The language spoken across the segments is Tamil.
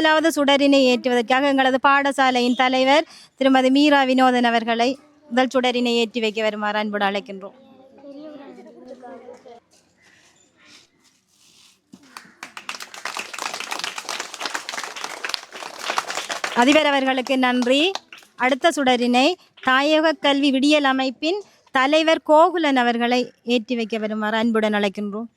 முதலாவது சுடரினை ஏற்றுவதற்காக எங்களது பாடசாலையின் தலைவர் திருமதி மீரா வினோதன் அவர்களை முதல் சுடரினை ஏற்றி வைக்க வருமாறு அன்புடன் அழைக்கின்றோம். அதிபர் அவர்களுக்கு நன்றி. அடுத்த சுடரினை தாயக கல்வி விடியல் அமைப்பின் தலைவர் கோகுலன் அவர்களை ஏற்றி வைக்க வருமாறு அன்புடன் அழைக்கின்றோம்.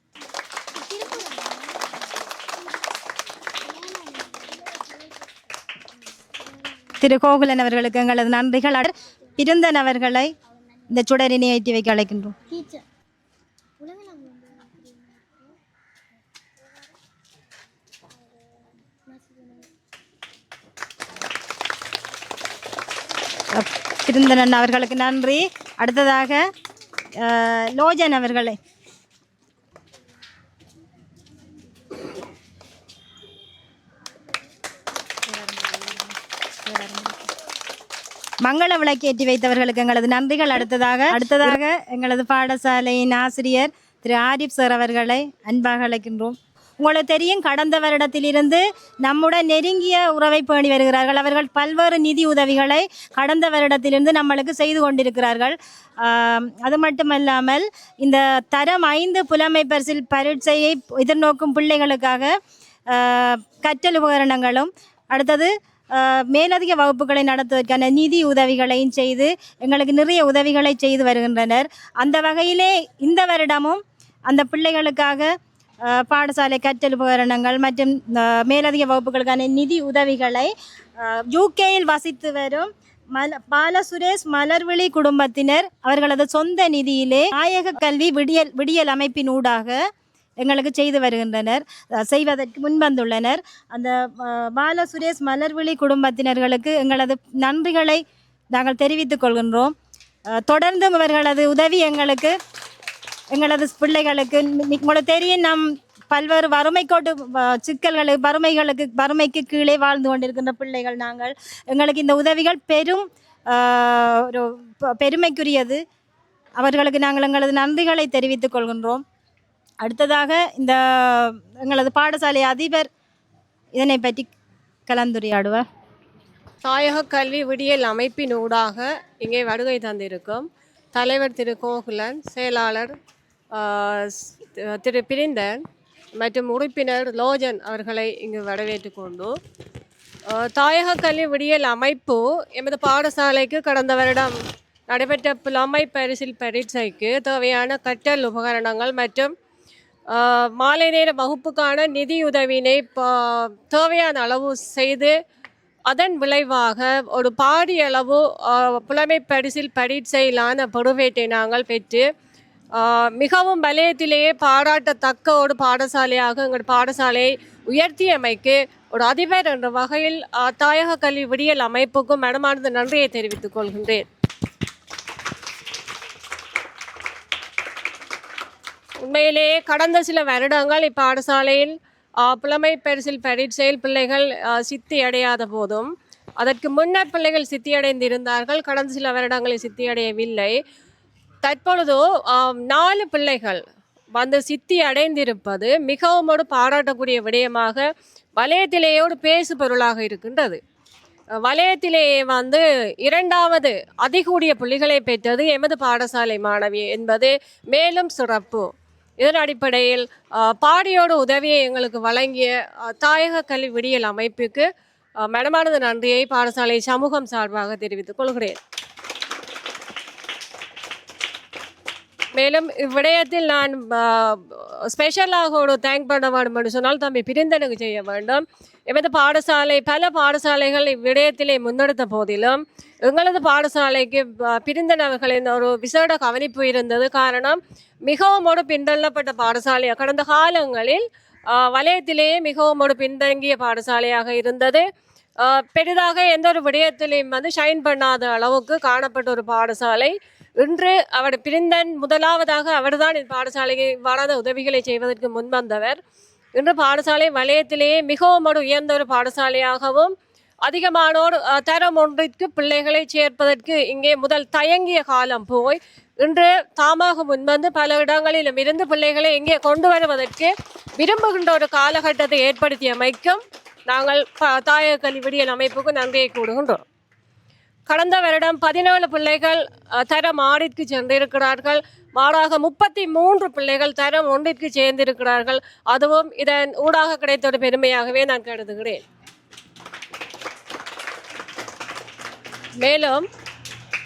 திரு கோகுலன் அவர்களுக்கு எங்களது நன்றிகள். அட- பிருந்தன் அவர்களை இந்த சுடரினை ஏற்றி வைக்க அழைக்கின்றோம். பிருந்தனன் அவர்களுக்கு நன்றி. அடுத்ததாக லோஜன் அவர்களை மங்கள விளக்கு ஏற்றி வைத்தவர்களுக்கு எங்களது நன்றிகள். அடுத்ததாக அடுத்ததாக எங்களது பாடசாலையின் ஆசிரியர் திரு ஆரிப் சார் அவர்களை அன்பாக அழைக்கின்றோம். உங்களுக்கு தெரியும் கடந்த வருடத்திலிருந்து நம்முடன் நெருங்கிய உறவை பேணி வருகிறார்கள். அவர்கள் பல்வேறு நிதி உதவிகளை கடந்த வருடத்திலிருந்து நம்மளுக்கு செய்து கொண்டிருக்கிறார்கள். அது மட்டுமல்லாமல் இந்த தரம் ஐந்து புலமை பரிசில் பரீட்சையை எதிர்நோக்கும் பிள்ளைகளுக்காக கற்றல் உபகரணங்களும் அடுத்தது மேலதிக வகுப்புகளை நடத்துவதற்கான நிதி உதவிகளையும் செய்து எங்களுக்கு நிறைய உதவிகளை செய்து வருகின்றனர். அந்த வகையிலே இந்த வருடமும் அந்த பிள்ளைகளுக்காக பாடசாலை கற்றல் உபகரணங்கள் மற்றும் மேலதிக வகுப்புகளுக்கான நிதி உதவிகளை யூகேயில் வசித்து வரும் மல பால சுரேஷ் மலர்விழி குடும்பத்தினர் அவர்களது சொந்த நிதியிலே நாயக கல்வி விடியல் விடியல் அமைப்பின் ஊடாக எங்களுக்கு செய்து வருகின்றனர். செய்வதற்கு முன்வந்துள்ளனர் அந்த பால சுரேஷ் மலர்விழி குடும்பத்தினர்களுக்கு எங்களது நன்றிகளை நாங்கள் தெரிவித்துக் கொள்கின்றோம். தொடர்ந்தும் இவர்களது உதவி எங்களுக்கு எங்களது பிள்ளைகளுக்கு உங்களுக்கு தெரியும் நம் பல்வேறு வறுமை கோட்டு வ- சிக்கல்களை வறுமைகளுக்கு வறுமைக்கு கீழே வாழ்ந்து கொண்டிருக்கின்ற பிள்ளைகள் நாங்கள். எங்களுக்கு இந்த உதவிகள் பெரும் ஒரு பெருமைக்குரியது. அவர்களுக்கு நாங்கள் எங்களது நன்றிகளை தெரிவித்துக் கொள்கின்றோம். அடுத்ததாக இந்த எங்களது பாடசாலை அதிபர் இதனை பற்றி கலந்துரையாடுவார் தாயக கல்வி விடியல் அமைப்பின் ஊடாக இங்கே வருகை தந்திருக்கும் தலைவர் திரு கோகுலன் செயலாளர் திரு பிரிந்தன் மற்றும் உறுப்பினர் லோஜன் அவர்களை இங்கு வரவேற்று கொண்டு தாயக கல்வி விடியல் அமைப்பு எமது பாடசாலைக்கு கடந்த வருடம் நடைபெற்ற புலமை பரிசில் பரீட்சைக்கு தேவையான கற்றல் உபகரணங்கள் மற்றும் மாலை நேர வகுப்புக்கான நிதியுதவியினை தேவையான அளவு செய்து அதன் விளைவாக ஒரு பாரிய அளவு புலமை பரிசில் பரீட்சையிலான படுவேட்டை நாங்கள் பெற்று மிகவும் வலயத்திலேயே பாராட்டத்தக்க ஒரு பாடசாலையாக எங்கள் பாடசாலையை உயர்த்தியமைக்கு ஒரு அதிபர் என்ற வகையில் தாயக கல்வி விடியல் அமைப்புக்கும் மனமார்ந்த நன்றியை தெரிவித்துக் கொள்கின்றேன். உண்மையிலேயே கடந்த சில வருடங்கள் இப்பாடசாலையில் ஆ, புலமை பரிசில் பரீட்சையில் பிள்ளைகள் சித்தி அடையாத போதும் அதற்கு முன்னர் பிள்ளைகள் சித்தி அடைந்திருந்தார்கள் கடந்த சில வருடங்களில் சித்தி அடையவில்லை தற்பொழுது நாலு பிள்ளைகள் வந்து சித்தி அடைந்திருப்பது மிகவும் ஒரு பாராட்டக்கூடிய விடயமாக வலயத்திலேயோடு பேசு பொருளாக இருக்கின்றது. வலயத்திலேயே வந்து இரண்டாவது அதிகூடிய புள்ளிகளை பெற்றது எமது பாடசாலை மாணவி என்பது மேலும் சிறப்பு. இதன் அடிப்படையில் ஆஹ், பாடியோட உதவியை எங்களுக்கு வழங்கிய தாயக கல்வி விடியல் அமைப்புக்கு மனமானது நன்றியை பாடசாலை சமூகம் சார்பாக தெரிவித்துக் கொள்கிறேன். மேலும் இவ்விடயத்தில் நான் ஸ்பெஷலாக ஒரு தேங்க் பண்ண வேண்டும் என்று சொன்னால் தம்பி பிரிந்தனுக்கு செய்ய வேண்டும். எமது பாடசாலை பல பாடசாலைகள் இவ்விடயத்திலே முன்னெடுத்த போதிலும் எங்களது பாடசாலைக்கு ப- பிரிந்தன் அவர்களின் ஒரு விசேட கவனிப்பு இருந்தது. காரணம் மிகவும் ஒரு பின்தள்ளப்பட்ட பாடசாலை. கடந்த காலங்களில் வலயத்திலேயே மிகவும் ஒரு பின்தங்கிய பாடசாலையாக இருந்தது. பெரிதாக எந்த ஒரு விடயத்திலையும் வந்து ஷைன் பண்ணாத அளவுக்கு காணப்பட்ட ஒரு பாடசாலை. இன்று அவர் பிரிந்தன் முதலாவதாக அவர்தான் இந்த பாடசாலைக்கு வராத உதவிகளை செய்வதற்கு முன்வந்தவர் இன்று பாடசாலை வலயத்திலேயே மிகவும் ஒரு உயர்ந்த ஒரு பாடசாலையாகவும் அதிகமானோர் தரம் ஒன்றிற்கு பிள்ளைகளை சேர்ப்பதற்கு இங்கே முதல் தயங்கிய காலம் போய் இன்று தாமாக முன்வந்து பல இடங்களிலும் இருந்து பிள்ளைகளை இங்கே கொண்டு வருவதற்கு விரும்புகின்ற ஒரு காலகட்டத்தை ஏற்படுத்தியமைக்கும் நாங்கள் தாயக்கல்வி விடியல் அமைப்புக்கு நன்றியை கூடுகின்றோம் கடந்த வருடம் பதினேழு பிள்ளைகள் தரம் ஆறிற்கு சென்றிருக்கிறார்கள் மாறாக முப்பத்தி மூன்று பிள்ளைகள் தரம் ஒன்றிற்கு சேர்ந்திருக்கிறார்கள். அதுவும் இதன் ஊடாக கிடைத்த ஒரு பெருமையாகவே நான் கருதுகிறேன். மேலும்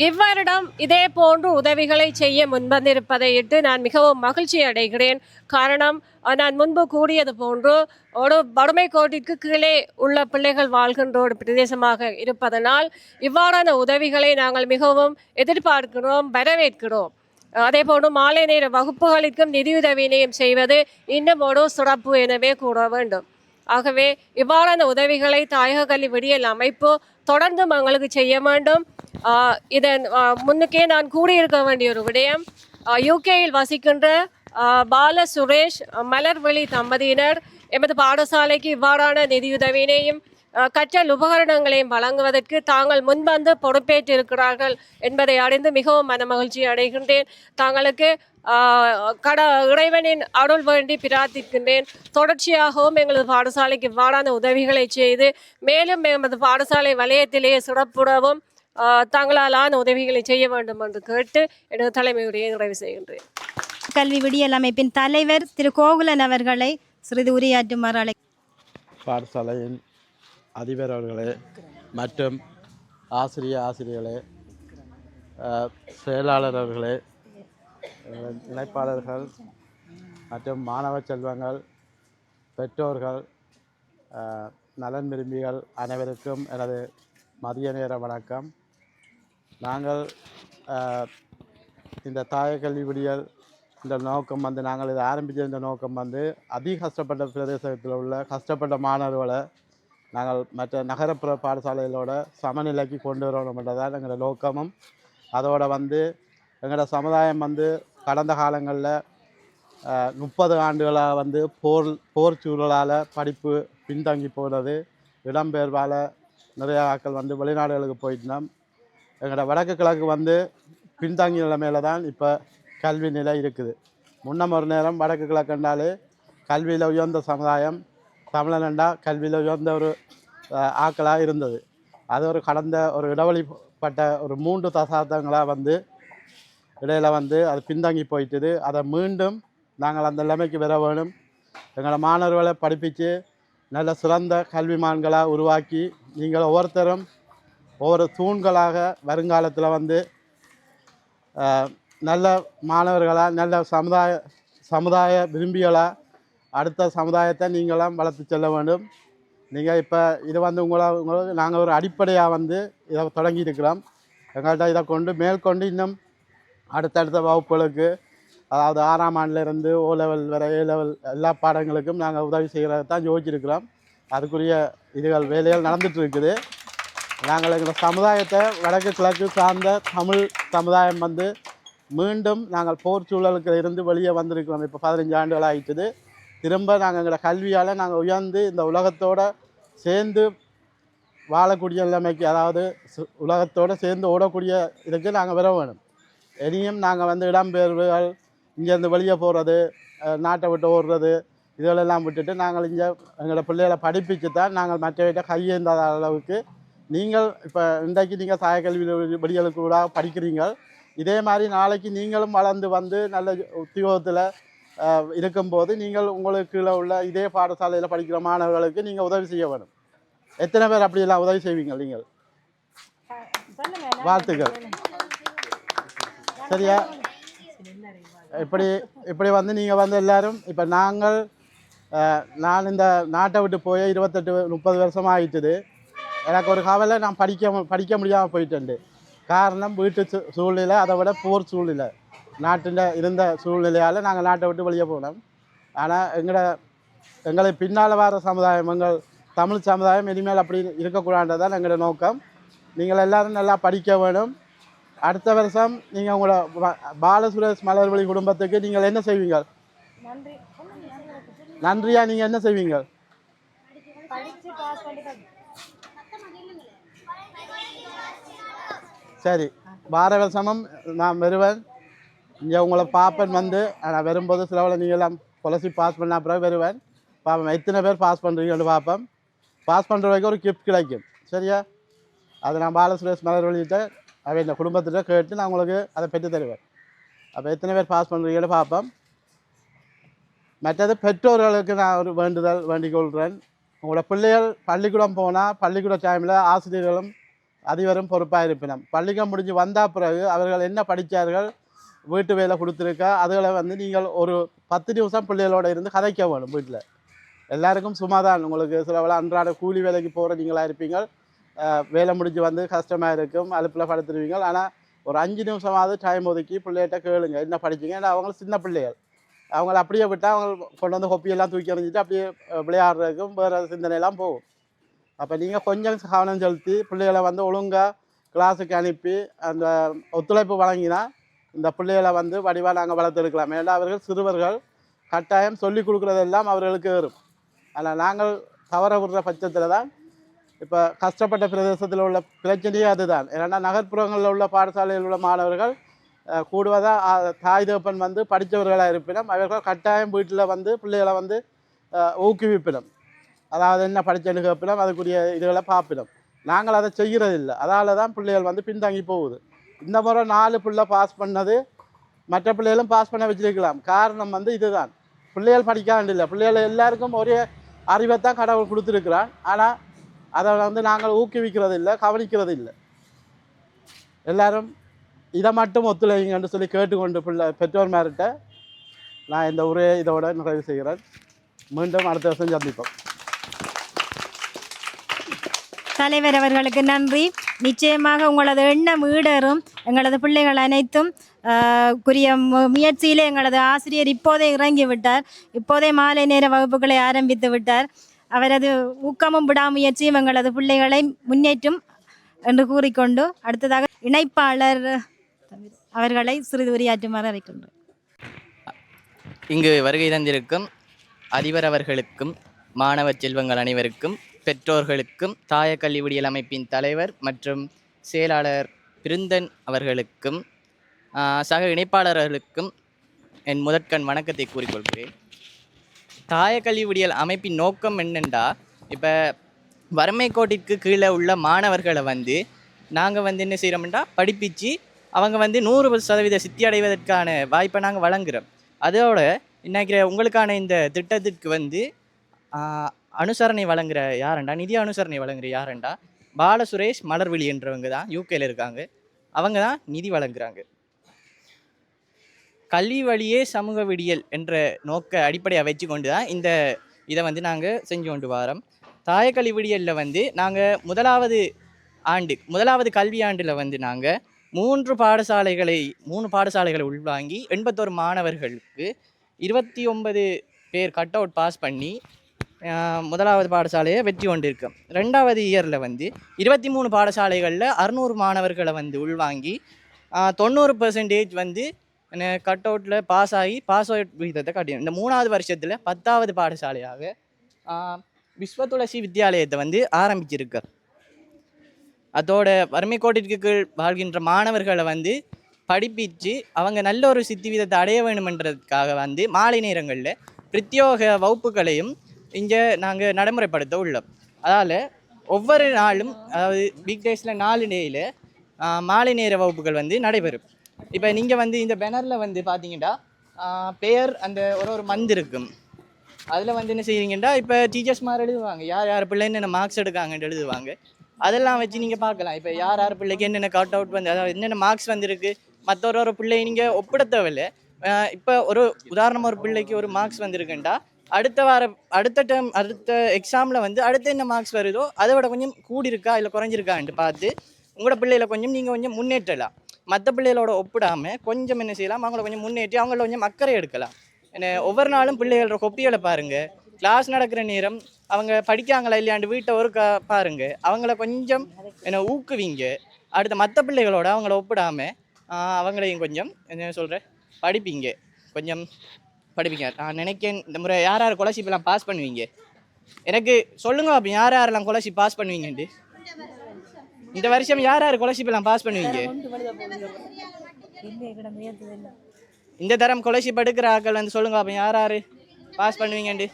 இவ்வருடம் இதே போன்று உதவிகளை செய்ய முன்வந்திருப்பதையிட்டு நான் மிகவும் மகிழ்ச்சி அடைகிறேன். காரணம் நான் முன்பு கூறியது போன்று ஒரு வறுமை கோட்டிற்கு கீழே உள்ள பிள்ளைகள் வாழ்கின்ற ஒரு பிரதேசமாக இருப்பதனால் இவ்வாறான உதவிகளை நாங்கள் மிகவும் எதிர்பார்க்கிறோம் வரவேற்கிறோம். அதே போன்று மாலை நேர வகுப்புகளுக்கும் நிதியுதவியினையும் செய்வது இன்னும் ஒரு சிறப்பு எனவே கூற வேண்டும். ஆகவே இவ்வாறான உதவிகளை தாயக கல்வி விடியல் அமைப்பு தொடர்ந்து எங்களுக்கு செய்ய வேண்டும். இதன் முன்னுக்கே நான் கூறியிருக்க வேண்டிய ஒரு விடயம் யூகேயில் வசிக்கின்ற பால சுரேஷ் மலர்வழி தம்பதியினர் எமது பாடசாலைக்கு இவ்வாறான நிதியுதவியினையும் கற்றல் உபகரணங்களையும் வழங்குவதற்கு தாங்கள் முன்வந்து பொறுப்பேற்றிருக்கிறார்கள் என்பதை அறிந்து மிகவும் மனமகிழ்ச்சி அடைகின்றேன். தாங்களுக்கு கட இறைவனின் அருள் வேண்டி பிரார்த்திக்கின்றேன். தொடர்ச்சியாகவும் எங்களது பாடசாலைக்கு இவ்வாறான உதவிகளை செய்து மேலும் எமது பாடசாலை வலயத்திலேயே சிறப்புறவும் தங்களாலான உதவிகளை செய்ய வேண்டும் என்று கேட்டு எனது தலைமையுடைய நிறைவு செய்கின்றேன். கல்வி விடியல் அமைப்பின் தலைவர் திரு கோகுலன் அவர்களை சிறிது உரையாற்றுமாறு அழை பாடசாலையின் அதிபர் அவர்களே மற்றும் ஆசிரிய ஆசிரியர்களே செயலாளர் அவர்களே இணைப்பாளர்கள் மற்றும் மாணவ செல்வங்கள் பெற்றோர்கள் நலன் விரும்பிகள் அனைவருக்கும் எனது மதிய நேர வணக்கம். நாங்கள் இந்த தாய கல்வி விடியல் இந்த நோக்கம் வந்து நாங்கள் இதை ஆரம்பித்த இந்த நோக்கம் வந்து அதிக கஷ்டப்பட்ட பிரதேசத்தில் உள்ள கஷ்டப்பட்ட மாணவர்களை நாங்கள் மற்ற நகரப்புற பாடசாலைகளோட சமநிலைக்கு கொண்டு வரணுன்றதான் எங்களோட நோக்கமும். அதோட வந்து எங்களோட சமுதாயம் வந்து கடந்த காலங்களில் முப்பது ஆண்டுகளாக வந்து போர் போர் சூழலால் படிப்பு பின்தங்கி போனது இடம்பெயர்வால் நிறையா ஆக்கள் வந்து வெளிநாடுகளுக்கு போயிட்டோம் எங்களோட வடக்கு கிழக்கு வந்து பின்தங்கிய நிலைமையில தான் இப்போ கல்வி நிலை இருக்குது. முன்னம் ஒரு நேரம் வடக்கு கிழக்குண்டாலே கல்வியில் உயர்ந்த சமுதாயம் தமிழனண்டா கல்வியில் உயர்ந்த ஒரு ஆக்களாக இருந்தது. அது ஒரு கடந்த ஒரு இடைவெளிப்பட்ட ஒரு மூன்று தசாப்தங்களாக வந்து இடையில வந்து அது பின்தங்கி போயிட்டுது. அதை மீண்டும் நாங்கள் அந்த நிலைமைக்கு வர வேணும் எங்களை மாணவர்களை படிப்பித்து நல்ல சிறந்த கல்விமான்களாக உருவாக்கி நீங்கள் ஒவ்வொருத்தரும் ஒவ்வொரு தூண்களாக வருங்காலத்தில் வந்து நல்ல மாணவர்களாக நல்ல சமுதாய சமுதாய விரும்பிகளாக அடுத்த சமுதாயத்தை நீங்களாம் வளர்த்து செல்ல வேண்டும். நீங்கள் இப்போ இது வந்து உங்களை உங்களுக்கு நாங்கள் ஒரு அடிப்படையாக வந்து இதை தொடங்கி இருக்கிறோம் எங்கள்கிட்ட இதை கொண்டு மேற்கொண்டு இன்னும் அடுத்தடுத்த வகுப்புகளுக்கு அதாவது ஆறாம் ஆண்டிலிருந்து ஓ லெவல் வரை ஏ லெவல் எல்லா பாடங்களுக்கும் நாங்கள் உதவி செய்கிறத தான் யோசிச்சிருக்கிறோம். அதுக்குரிய இதுகள் வேலைகள் நடந்துகிட்டு இருக்குது. நாங்கள் எங்கள் சமுதாயத்தை வடக்கு கிழக்கு சார்ந்த தமிழ் சமுதாயம் வந்து மீண்டும் நாங்கள் போர் சூழலுக்கு இருந்து வெளியே வந்திருக்கிறோம். இப்போ பதினஞ்சு ஆண்டுகள் ஆயிட்டுது. திரும்ப நாங்கள் எங்களோட கல்வியால் நாங்கள் உயர்ந்து இந்த உலகத்தோட சேர்ந்து வாழக்கூடிய நிலைமைக்கு அதாவது சு- சேர்ந்து ஓடக்கூடிய இதுக்கு நாங்கள் வர வேணும். இனியும் நாங்கள் வந்து இடம்பெயர்வுகள் இங்கேருந்து வெளியே போகிறது நாட்டை விட்டு ஓடுறது இதெல்லாம் விட்டுட்டு நாங்கள் இங்கே எங்களோட பிள்ளைகளை படிப்பிச்சு தான் நாங்கள் மற்றவர்கிட்ட கையேந்தாத அளவுக்கு நீங்கள் இப்போ இன்றைக்கு நீங்கள் சாயக்கல்வி படிகளுக்கு கூட படிக்கிறீங்க. இதே மாதிரி நாளைக்கு நீங்களும் வளர்ந்து வந்து நல்ல உத்தியோகத்தில் இருக்கும்போது நீங்கள் உங்களுக்கு கீழே உள்ள இதே பாடசாலையில் படிக்கிற மாணவர்களுக்கு நீங்கள் உதவி செய்ய வேணும். எத்தனை பேர் அப்படியெல்லாம் உதவி செய்வீங்க நீங்கள்? வாழ்த்துக்கள். சரியா? இப்படி இப்படி வந்து நீங்கள் வந்து எல்லோரும் இப்போ நாங்கள் நான் இந்த நாட்டை விட்டு போய் இருபத்தெட்டு முப்பது வருஷம் ஆகிட்டுது எனக்கு ஒரு கவலை நான் படிக்க படிக்க முடியாமல் போயிட்டேன் காரணம் வீட்டு சூழ்நிலை அதை விட போர் சூழ்நிலை. நாட்டில் இருந்த சூழ்நிலையால் நாங்கள் நாட்டை விட்டு வெளியே போனோம். ஆனால் எங்களோட எங்களை பின்னால் வர சமுதாயம் எங்கள் தமிழ் சமுதாயம் இனிமேல் அப்படி இருக்கக்கூடாதுதான் எங்களோட நோக்கம். நீங்கள் எல்லாரும் நல்லா படிக்க வேணும். அடுத்த வருஷம் நீங்கள் உங்களோட பாலசுரேஷ் மலர்வழி குடும்பத்துக்கு நீங்கள் என்ன செய்வீங்க நன்றியா நீங்கள் என்ன செய்வீங்க சரி வார சமம். நான் வருவேன் இங்கே உங்களை பாப்பன் வந்து நான் வரும்போது சிலவில் நீங்கள் எல்லாம் பாஸ் பண்ண அப்புறம் வருவேன். பார்ப்போம் எத்தனை பேர் பாஸ் பண்ணுறீங்கன்னு பார்ப்போம் பாஸ் பண்ணுற வரைக்கும் ஒரு கிஃப்ட் கிடைக்கும். சரியா? அதை நான் பால சுரேஷ் மலர் வெளியிட்ட அவன் இந்த குடும்பத்திட்ட கேட்டு நான் உங்களுக்கு அதை பெற்று தருவேன். அப்போ எத்தனை பேர் பாஸ் பண்ணுறீங்கன்னு பார்ப்போம் மற்றது பெற்றோர்களுக்கு நான் ஒரு வேண்டுதல் வேண்டிக் கொள்கிறேன் உங்களோட பிள்ளைகள் பள்ளிக்கூடம் போனால் பள்ளிக்கூட டைமில் ஆசிரியர்களும் அதிபரும் பொறுப்பாக இருப்பினம் பள்ளிக்கம் முடிஞ்சு வந்த பிறகு அவர்கள் என்ன படித்தார்கள் வீட்டு வேலை கொடுத்துருக்கா? அதுகளை வந்து நீங்கள் ஒரு பத்து நிமிஷம் பிள்ளைகளோட இருந்து கதைக்க வேணும் வீட்டில். எல்லாருக்கும் சும்மா தான் உங்களுக்கு சில அன்றாட கூலி வேலைக்கு போகிற நீங்களாக இருப்பீங்க வேலை முடிஞ்சு வந்து கஷ்டமாக இருக்கும். அலுப்பில் படுத்துருவீங்க ஆனால் ஒரு அஞ்சு நிமிஷமாவது டைம் ஒதுக்கி பிள்ளைகிட்ட கேளுங்க. என்ன படிச்சிங்க? ஏன்னா அவங்க சின்ன பிள்ளைகள். அவங்கள அப்படியே விட்டால் அவங்க கொண்டு வந்து கொப்பியெல்லாம் தூக்கி எறிஞ்சிட்டு அப்படியே விளையாடுறதுக்கும் வேறு சிந்தனையெல்லாம் போகும். அப்போ நீங்கள் கொஞ்சம் கவனம் செலுத்தி பிள்ளைகளை வந்து ஒழுங்காக கிளாஸுக்கு அனுப்பி அந்த ஒத்துழைப்பு வழங்கினா இந்த பிள்ளைகளை வந்து வடிவாக நாங்கள் வளர்த்துருக்கலாம். ஏன்னா அவர்கள் சிறுவர்கள். கட்டாயம் சொல்லிக் கொடுக்குறதெல்லாம் அவர்களுக்கு வரும். ஆனால் நாங்கள் தவற விடுற பட்சத்தில் தான் இப்போ கஷ்டப்பட்ட பிரதேசத்தில் உள்ள பிரச்சனையே அதுதான். ஏன்னா நகர்ப்புறங்களில் உள்ள பாடசாலையில் உள்ள மாணவர்கள் கூடுவதாக தாய் தகப்பன் வந்து படித்தவர்களாக இருப்பினும் அவர்கள் கட்டாயம் வீட்டில் வந்து பிள்ளைகளை வந்து ஊக்குவிப்பினும். அதாவது என்ன படித்தேன்னு கேட்பினும் அதுக்குரிய இதுகளை பார்ப்பிடும் நாங்கள் அதை செய்கிறதில்லை. அதால் தான் பிள்ளைகள் வந்து பின்தங்கி போகுது. இந்த முறை நாலு பிள்ளை பாஸ் பண்ணது மற்ற பிள்ளைகளும் பாஸ் பண்ண வச்சிருக்கலாம். காரணம் வந்து இதுதான். பிள்ளைகள் படிக்காண்டு இல்லை பிள்ளைகள் எல்லாருக்கும் ஒரே அறிவை தான் கடவுள் கொடுத்துருக்கிறான் ஆனால் அதை வந்து நாங்கள் ஊக்குவிக்கிறது இல்லை கவனிக்கிறது இல்லை எல்லாரும் இதை மட்டும் ஒத்துழைங்கன்னு சொல்லி கேட்டுக்கொண்டு பிள்ளை பெற்றோர்மார்கிட்ட நான் இந்த உரையை இதோட நிறைவு செய்கிறேன். மீண்டும் அடுத்த வருஷம் சந்திப்போம். தலைவர் அவர்களுக்கு நன்றி. நிச்சயமாக உங்களது எண்ணம் ஈடேறும். எங்களது பிள்ளைகள் அனைத்தும் குரிய குறிய முயற்சியிலே எங்களது ஆசிரியர் இப்போதே இறங்கிவிட்டார். இப்போதே மாலை நேர வகுப்புகளை ஆரம்பித்து விட்டார். அவரது ஊக்கமும் விடாமுயற்சியும் எங்களது பிள்ளைகளை முன்னேற்றும் என்று கூறிக்கொண்டு அடுத்ததாக இணைப்பாளர் அவர்களை சிறிது உரையாற்றுமாறு அழைக்கின்றோம் இங்கு வருகை தந்திருக்கும் அதிபர் அவர்களுக்கும் மாணவ செல்வங்கள் அனைவருக்கும் பெற்றோர்களுக்கும் தாய கல்வி விடியல் அமைப்பின் தலைவர் மற்றும் செயலாளர் பிருந்தன் அவர்களுக்கும் சக இணைப்பாளர்களுக்கும் என் முதற்கண் வணக்கத்தை கூறிக்கொள்கிறேன். தாய கல்வி விடியல் அமைப்பின் நோக்கம் என்னென்றா இப்போ வறுமை கோட்டிற்கு கீழே உள்ள மாணவர்களை வந்து நாங்கள் வந்து என்ன செய்கிறோம்னா படிப்பிச்சு அவங்க வந்து நூறு சதவீத சித்தி அடைவதற்கான வாய்ப்பை நாங்கள் வழங்குகிறோம் அதோட இன்னைக்கு உங்களுக்கான இந்த திட்டத்திற்கு வந்து அனுசரணை வழங்குற யாரண்டா? நிதி அனுசரணை வழங்குற யாரண்டா? பாலசுரேஷ் மலர்விழி என்றவங்க தான் யூகேல இருக்காங்க. அவங்க தான் நிதி வழங்குறாங்க. கல்வி வழியே சமூக விடியல் என்ற நோக்க அடிப்படையாக வச்சு கொண்டு தான் இந்த இதை வந்து நாங்கள் செஞ்சு கொண்டு வரோம். தாயக்கல்வி விடியலில் வந்து நாங்கள் முதலாவது ஆண்டு முதலாவது கல்வி ஆண்டில் வந்து நாங்கள் மூன்று பாடசாலைகளை மூணு பாடசாலைகளை உள்வாங்கி எண்பத்தோரு மாணவர்களுக்கு இருபத்தி ஒன்பது பேர் கட் அவுட் பாஸ் பண்ணி முதலாவது பாடசாலையை வெற்றி கொண்டிருக்கு. ரெண்டாவது இயரில் வந்து இருபத்தி மூணு பாடசாலைகளில் அறுநூறு மாணவர்களை வந்து உள்வாங்கி தொண்ணூறு பர்சன்டேஜ் வந்து கட் அவுட்டில் பாஸ் ஆகி பாஸ் அவுட் விகிதத்தை காட்டியும் இந்த மூணாவது வருஷத்தில் பத்தாவது பாடசாலையாக விஸ்வ துளசி வித்யாலயத்தை வந்து ஆரம்பிச்சிருக்கார் அதோட வறுமை கோட்டிற்கு கீழ் வாழ்கின்ற மாணவர்களை வந்து படிப்பிச்சு அவங்க நல்ல ஒரு சித்தி விதத்தை அடைய வேணுமென்றதுக்காக வந்து மாலை நேரங்களில் பிரத்யோக வகுப்புகளையும் இங்கே நாங்கள் நடைமுறைப்படுத்த உள்ளோம். அதால் ஒவ்வொரு நாளும் அதாவது வீக் டேஸில் நாலு டேயில் மாலை நேர வகுப்புகள் வந்து நடைபெறும். இப்போ நீங்கள் வந்து இந்த பேனரில் வந்து பார்த்தீங்கன்னா பேர் பெயர் அந்த ஒரு ஒரு மந்த் இருக்கும். அதில் வந்து என்ன செய்கிறீங்கன்னா இப்போ டீச்சர்ஸ் மாதிரி எழுதுவாங்க. யார் யார் பிள்ளை என்னென்ன மார்க்ஸ் எடுக்காங்கன்னு எழுதுவாங்க. அதெல்லாம் வச்சு நீங்கள் பார்க்கலாம் இப்போ யார் யார் பிள்ளைக்கு என்னென்ன கட் அவுட் வந்து அதாவது என்னென்ன மார்க்ஸ் வந்திருக்கு. மற்ற ஒரு ஒரு பிள்ளை நீங்கள் ஒப்பிட தேவையில்லை. இப்போ ஒரு உதாரணமாக ஒரு பிள்ளைக்கு ஒரு மார்க்ஸ் வந்திருக்குண்டா அடுத்த வார அடுத்த டேர்ம் அடுத்த எக்ஸாமில் வந்து அடுத்து என்ன மார்க்ஸ் வருதோ அதை விட கொஞ்சம் கூடியிருக்கா இல்லை குறைஞ்சிருக்கான்ட்டு பார்த்து உங்களோட பிள்ளைகளை கொஞ்சம் நீங்கள் கொஞ்சம் முன்னேற்றலாம். மற்ற பிள்ளைகளோட ஒப்பிடாமல் கொஞ்சம் என்ன செய்யலாம் அவங்கள கொஞ்சம் முன்னேற்றி அவங்கள கொஞ்சம் அக்கறை எடுக்கலாம். என்ன ஒவ்வொரு நாளும் பிள்ளைகளோட கொப்பிகளை பாருங்கள் கிளாஸ் நடக்கிற நேரம் அவங்க படிக்காங்களா இல்லையாண்டு வீட்டை ஒரு கா பாருங்கள் அவங்கள கொஞ்சம் என்ன ஊக்குவிங்க. அடுத்த மற்ற பிள்ளைகளோட அவங்கள ஒப்பிடாமல் அவங்களையும் கொஞ்சம் என்ன சொல்கிற படிப்பீங்க. கொஞ்சம் படிப்பீங்க நான் நினைக்கிறேன் இந்த முறை யார் யார் கொலர்ஷிப்லாம் பாஸ் பண்ணுவீங்க? எனக்கு சொல்லுங்க அப்போ யார் யாரெல்லாம் கொலர்ஷிப் பாஸ் பண்ணுவீங்கன்ட்டு. இந்த வருஷம் யார் யார் கொலர்ஷிப்லாம் பாஸ் பண்ணுவீங்க? இந்த தரம் கொலர்ஷிப் எடுக்கிற ஆட்கள் வந்து சொல்லுங்க அப்போ யார் யார் பாஸ் பண்ணுவீங்கன்ட்டு.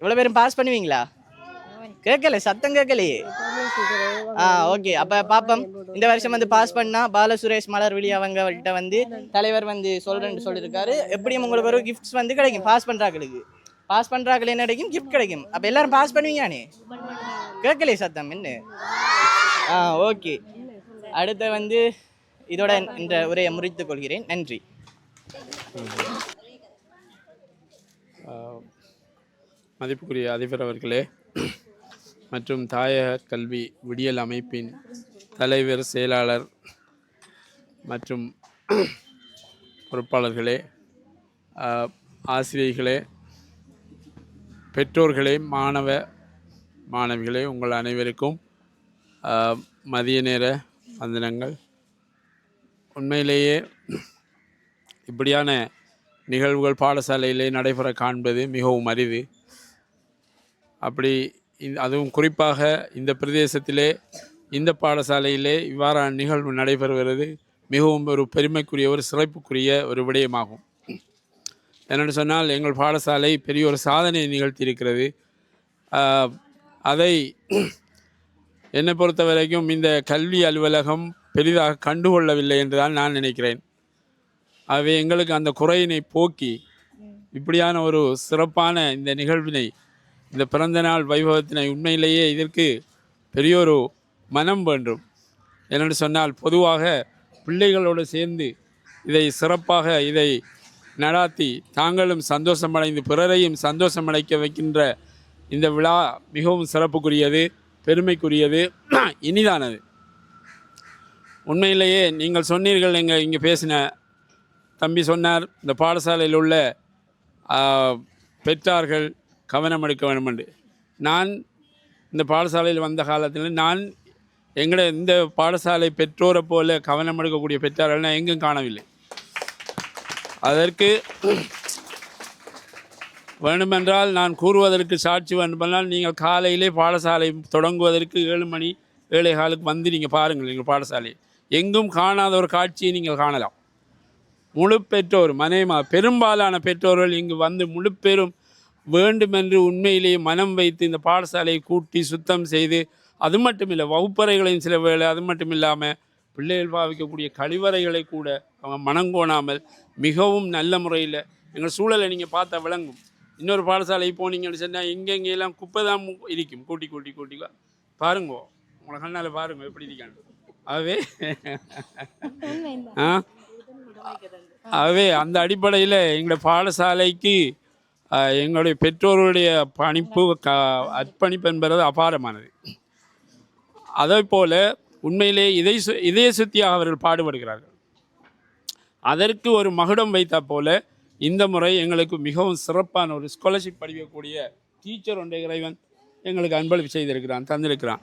இவ்வளோ பேரும் பாஸ் பண்ணுவீங்களா? கேட்கல சத்தம் கேட்கலையே. ஆ ஓகே. அப்போ பாப்போம். இந்த வருஷம் வந்து பாஸ் பண்ணா பால சுரேஷ் மலர்விழி அவங்கள்ட்ட வந்து தலைவர் வந்து சொல்றேன்னு சொல்லியிருக்காரு. எப்படியும் உங்களுக்கு ஒரு கிஃப்ட்ஸ் வந்து கிடைக்கும். பாஸ் பண்றாங்களுக்கு பாஸ் பண்றாங்களுக்கு என்ன கிடைக்கும்? கிஃப்ட் கிடைக்கும். அப்போ எல்லாரும் பாஸ் பண்ணுவீங்களானே கேட்கலையே சத்தம். என்ன? ஆ ஓகே. அடுத்து வந்து இதோட இந்த உரையை முறித்துக் கொள்கிறேன். நன்றி. மதிப்புக்குரிய அதிபர் அவர்களே மற்றும் தாயக கல்வி விடியல் அமைப்பின் தலைவர் செயலாளர் மற்றும் பொறுப்பாளர்களே ஆசிரியர்களே பெற்றோர்களே மாணவ மாணவிகளே உங்கள் அனைவருக்கும் மதிய நேர வந்தனங்கள். உண்மையிலேயே இப்படியான நிகழ்வுகள் பாடசாலையிலே நடைபெற காண்பது மிகவும் அரிது. அப்படி அதுவும் குறிப்பாக இந்த பிரதேசத்திலே இந்த பாடசாலையிலே இவ்வாறான நிகழ்வு நடைபெறுகிறது. மிகவும் ஒரு பெருமைக்குரிய ஒரு சிறப்புக்குரிய ஒரு விடயமாகும். என்னென்னு சொன்னால் எங்கள் பாடசாலை பெரிய ஒரு சாதனையை நிகழ்த்தியிருக்கிறது. அதை என்னை பொறுத்த வரைக்கும் இந்த கல்வி அலுவலகம் பெரிதாக கண்டுகொள்ளவில்லை என்றுதான் நான் நினைக்கிறேன். ஆகவே எங்களுக்கு அந்த குறையினை போக்கி இப்படியான ஒரு சிறப்பான இந்த நிகழ்வினை இந்த பிறந்த நாள் வைபவத்தினை உண்மையிலேயே இதற்கு பெரியொரு மனம் வேண்டும். என்னென்று சொன்னால் பொதுவாக பிள்ளைகளோடு சேர்ந்து இதை சிறப்பாக இதை நடாத்தி தாங்களும் சந்தோஷமடைந்து பிறரையும் சந்தோஷமடைக்க வைக்கின்ற இந்த விழா மிகவும் சிறப்புக்குரியது பெருமைக்குரியது இனிதானது. உண்மையிலேயே நீங்கள் சொன்னீர்கள் எங்கள் இங்கே பேசின தம்பி சொன்னார் இந்த பாடசாலையில் உள்ள பெற்றார்கள் கவனம் எடுக்க வேண்டும் என்று நான் இந்த பாடசாலையில் வந்த காலத்தில் நான் எங்களை இந்த பாடசாலை பெற்றோரை போல கவனம் எடுக்கக்கூடிய பெற்றார்கள் நான் எங்கும் காணவில்லை. அதற்கு வேண்டுமென்றால் நான் கூறுவதற்கு சாட்சி வேண்டுமென்றால் நீங்கள் காலையிலே பாடசாலை தொடங்குவதற்கு ஏழு மணி ஏழை காலுக்கு வந்து நீங்கள் பாருங்கள் எங்கள் பாடசாலையை எங்கும் காணாத ஒரு காட்சியை நீங்கள் காணலாம். முழு பெற்றோர் மனைமா பெரும்பாலான பெற்றோர்கள் இங்கு வந்து முழு பெரும் வேண்டுமென்று உண்மையிலேயே மனம் வைத்து இந்த பாடசாலையை கூட்டி சுத்தம் செய்து அது மட்டும் இல்லை வகுப்பறைகளையும் சில வேளை அது மட்டும் இல்லாமல் பிள்ளைகள் பாவிக்கக்கூடிய கழிவறைகளை கூட அவங்க மனங்கோணாமல் மிகவும் நல்ல முறையில் எங்கள் சூழலை நீங்கள் பார்த்தா விளங்கும். இன்னொரு பாடசாலை போனீங்கன்னு சொன்னால் எங்கெங்கெல்லாம் குப்பை தான் இருக்கும் கூட்டி கூட்டி கூட்டி பாருங்க. உங்களை கண்ணால் பாருங்க எப்படி இருக்காங்க ஆகவே ஆ? ஆகவே அந்த அடிப்படையில் எங்களுடைய பாடசாலைக்கு எங்களுடைய பெற்றோருடைய பணிப்பு க அர்ப்பணிப்பு என்பது அபாரமானது. அதே போல உண்மையிலே இதை இதய சுத்தியாக அவர்கள் பாடுபடுகிறார்கள். அதற்கு ஒரு மகுடம் வைத்தா போல இந்த முறை எங்களுக்கு மிகவும் சிறப்பான ஒரு ஸ்காலர்ஷிப் படிக்கக்கூடிய டீச்சர் ஒன்றை இறைவன் எங்களுக்கு அன்பளிப்பு செய்திருக்கிறான் தந்திருக்கிறான்.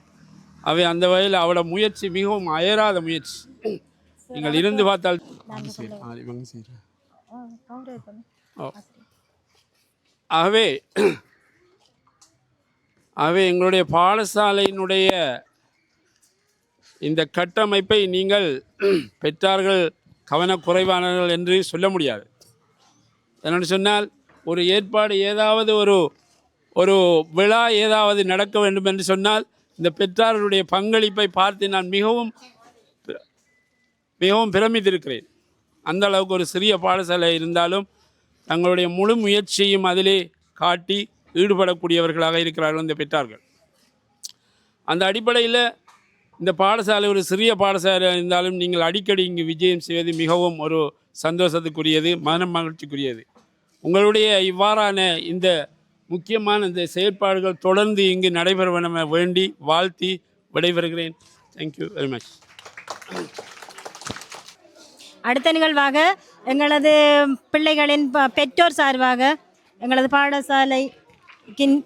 அவை அந்த வகையில் அவளோட முயற்சி மிகவும் அயராத முயற்சி. நீங்கள் இருந்து பார்த்தால் ஓ. ஆகவே ஆகவே எங்களுடைய பாடசாலையினுடைய இந்த கட்டமைப்பை நீங்கள் பெற்றார்கள் கவனக்குறைவானவர்கள் என்று சொல்ல முடியாது. என்னென்னு சொன்னால் ஒரு ஏற்பாடு ஏதாவது ஒரு ஒரு விழா ஏதாவது நடக்க வேண்டும் என்று சொன்னால் இந்த பெற்றார்களுடைய பங்களிப்பை பார்த்து நான் மிகவும் மிகவும் பிரமித்திருக்கிறேன். அந்த அளவுக்கு ஒரு சிறிய பாடசாலை இருந்தாலும் தங்களுடைய முழு முயற்சியையும் அதிலே காட்டி ஈடுபடக்கூடியவர்களாக இருக்கிறார்கள் இந்த பெற்றார்கள். அந்த அடிப்படையில் இந்த பாடசாலை ஒரு சிறிய பாடசாலை இருந்தாலும் நீங்கள் அடிக்கடி இங்கு விஜயம் செய்வது மிகவும் ஒரு சந்தோஷத்துக்குரியது மன மகிழ்ச்சிக்குரியது. உங்களுடைய இவ்வாறான இந்த முக்கியமான இந்த செயற்பாடுகள் தொடர்ந்து இங்கு நடைபெறுவன வேண்டி வாழ்த்தி விடைபெறுகிறேன். தேங்க்யூ வெரி மச் அடுத்த நிகழ்வாக எங்களது பிள்ளைகளின் பெற்றோர் சார்பாக எங்களது பாடசாலைக்கின்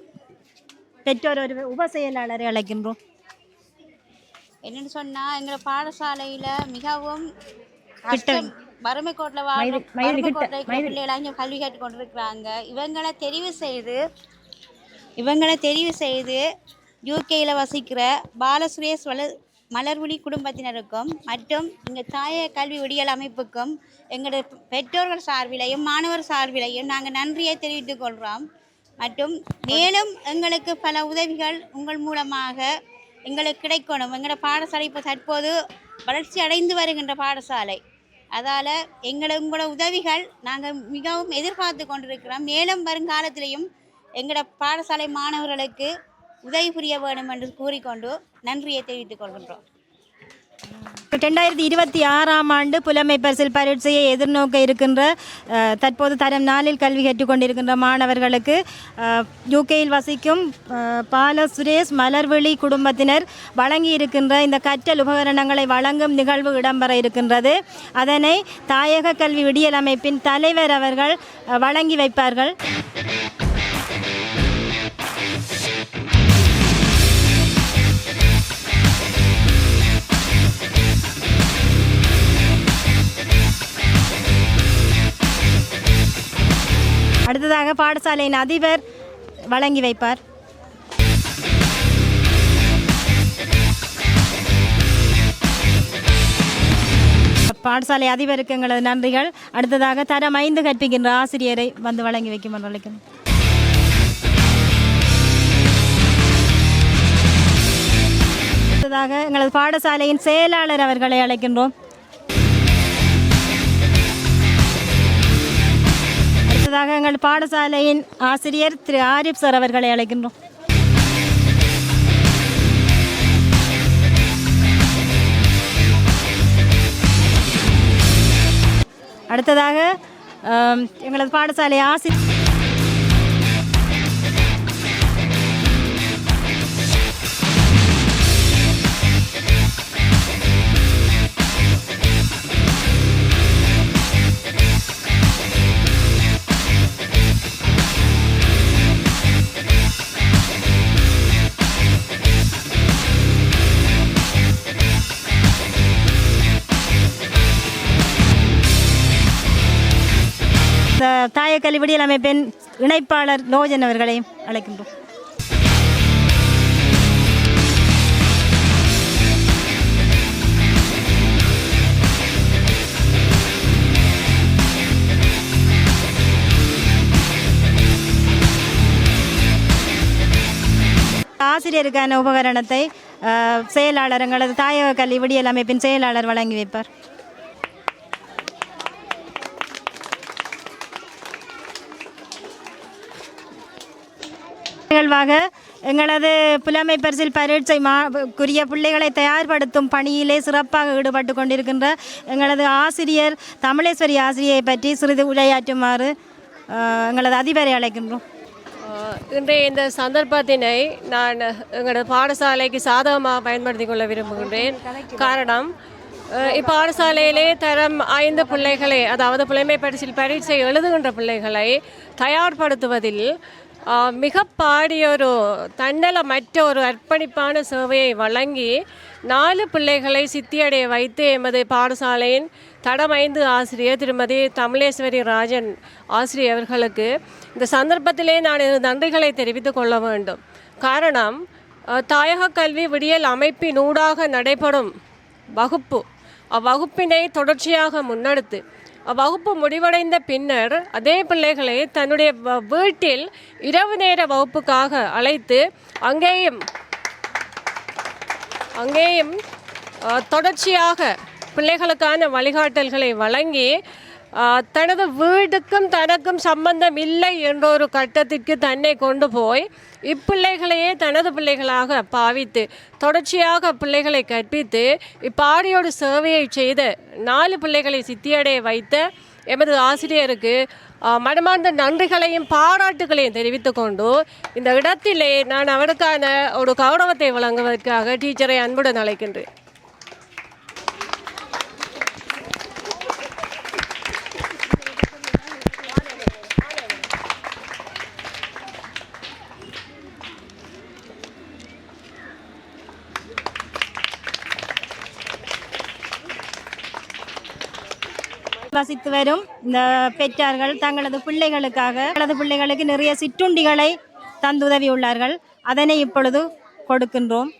பெற்றோர் ஒரு உப செயலாளரை அழைக்கின்றோம். என்னன்னு சொன்னா எங்க பாடசாலையில மிகவும் கஷ்டம். வறுமை கோட்டில் வறுமை இருக்கிற பிள்ளைகளாம் இங்கே கல்வி கற்றுக் கொண்டிருக்கிறாங்க. இவங்களை தெரிவு செய்து இவங்களை தெரிவு செய்து யூகேயில் வசிக்கிற பாலசுரேஷ் வள மலர்விழி குடும்பத்தினருக்கும் மற்றும் இங்கே தாய கல்வி ஒடியல் அமைப்புக்கும் எங்களோட பெற்றோர்கள் சார்பிலையும் மாணவர் சார்பிலையும் நாங்கள் நன்றியை தெரிவித்துக் கொள்கிறோம் மற்றும் மேலும் எங்களுக்கு பல உதவிகள் உங்கள் மூலமாக எங்களுக்கு கிடைக்கணும். எங்களோட பாடசாலை இப்போ தற்போது வளர்ச்சி அடைந்து வருகின்ற பாடசாலை. அதால் எங்களை உங்களோட உதவிகள் நாங்கள் மிகவும் எதிர்பார்த்து கொண்டிருக்கிறோம். மேலும் வருங்காலத்திலையும் எங்களோட பாடசாலை மாணவர்களுக்கு உதவி புரிய வேண்டும் என்று கூறிக்கொண்டு நன்றியை தெரிவித்துக் கொள்கின்றோம். ரெண்டாயிரத்தி இருபத்தி ஆறாம் ஆண்டு புலமை பரிசில் பரீட்சையை எதிர்நோக்க இருக்கின்ற தற்போது தரம் நாளில் கல்வி கற்றுக்கொண்டிருக்கின்ற மாணவர்களுக்கு யூகேயில் வசிக்கும் பால சுரேஷ் மலர்விழி குடும்பத்தினர் வழங்கி இருக்கின்ற இந்த கற்றல் உபகரணங்களை வழங்கும் நிகழ்வு இடம்பெற இருக்கின்றது. அதனை தாயக கல்வி விடியல் அமைப்பின் தலைவர் அவர்கள் வழங்கி வைப்பார்கள். அடுத்ததாக பாடசாலையின் அதிபர் வழங்கி வைப்பார். பாடசாலை அதிபருக்கு எங்களது நன்றிகள். அடுத்ததாக தரம் ஐந்து கற்பிக்கின்ற ஆசிரியரை வந்து வழங்கி வைக்கும் என்று அழைக்கிறேன் அடுத்ததாக எங்களது பாடசாலையின் செயலாளர் அவர்களை அழைக்கின்றோம். அடுத்ததாக எங்கள் பாடசாலையின் ஆசிரியர் திரு ஆரிப் சார் அவர்களை அழைக்கின்றோம். அடுத்ததாக எங்களது பாடசாலை ஆசிரியர் கல்வி விடியல் அமைப்பின் இணைப்பாளர் லோஜன் அவர்களையும் அழைக்கின்றோம். ஆசிரியருக்கான உபகரணத்தை செயலாளர் எங்களது தாயக கல்வி விடியல் அமைப்பின் செயலாளர் வழங்கி வைப்பார். நிகழ்வாக எங்களது புலமை பரிசில் பரீட்சை மாக்குரிய பிள்ளைகளை தயார்படுத்தும் பணியிலே சிறப்பாக ஈடுபட்டு கொண்டிருக்கின்ற எங்களது ஆசிரியர் தமிழேஸ்வரி ஆசிரியை பற்றி சிறிது உரையாற்றுமாறு எங்களது அதிபரை அழைக்கின்றோம். இன்றைய இந்த சந்தர்ப்பத்தினை நான் எங்களது பாடசாலைக்கு சாதகமாக பயன்படுத்தி கொள்ள விரும்புகின்றேன். காரணம் இப்பாடசாலையிலே தரம் ஐந்து பிள்ளைகளை அதாவது புலைமை பரிசில் பரீட்சை எழுதுகின்ற பிள்ளைகளை தயார்படுத்துவதில் மிக பாடியொரு தன்னலமற்ற ஒரு அர்ப்பணிப்பான சேவையை வழங்கி நாலு பிள்ளைகளை சித்தியடைய வைத்து எமது பாடசாலையின் தடமைந்து ஆசிரியர் திருமதி தமிழேஸ்வரி ராஜன் ஆசிரியர் அவர்களுக்கு இந்த சந்தர்ப்பத்திலே நான் எனது நன்றிகளை தெரிவித்துக் கொள்ள வேண்டும். காரணம் தாயகக் தாயக கல்வி விடியல் அமைப்பினூடாக நடைபெறும் வகுப்பு. அவ்வகுப்பினை தொடர்ச்சியாக முன்னெடுத்து வகுப்பு முடிவடைந்த பின்னர் அதே பிள்ளைகளை தன்னுடைய வ- வீட்டில் இரவு நேர வகுப்புக்காக அழைத்து அங்கேயும் அங்கேயும் தொடர்ச்சியாக பிள்ளைகளுக்கான வழிகாட்டல்களை வழங்கி தனது வீடுக்கும் தனக்கும் சம்பந்தம் இல்லை என்ற ஒரு கட்டத்திற்கு தன்னை கொண்டு போய் இப்பிள்ளைகளையே தனது பிள்ளைகளாக பாவித்து தொடர்ச்சியாக பிள்ளைகளை கற்பித்து இப்பாடியோடு சேவையை செய்த நாலு பிள்ளைகளை சித்தியடைய வைத்த எமது ஆசிரியருக்கு மனமார்ந்த நன்றிகளையும் பாராட்டுகளையும் தெரிவித்து கொண்டு இந்த இடத்திலே நான் அவருக்கான ஒரு கௌரவத்தை வழங்குவதற்காக டீச்சரை அன்புடன் அழைக்கின்றேன் வசித்து வரும் இந்த பெற்றார்கள் தங்களது பிள்ளைகளுக்காக தங்களது பிள்ளைகளுக்கு நிறைய சிற்றுண்டிகளை தந்துதவியுள்ளார்கள் அதனை இப்பொழுது கொடுக்கின்றோம்.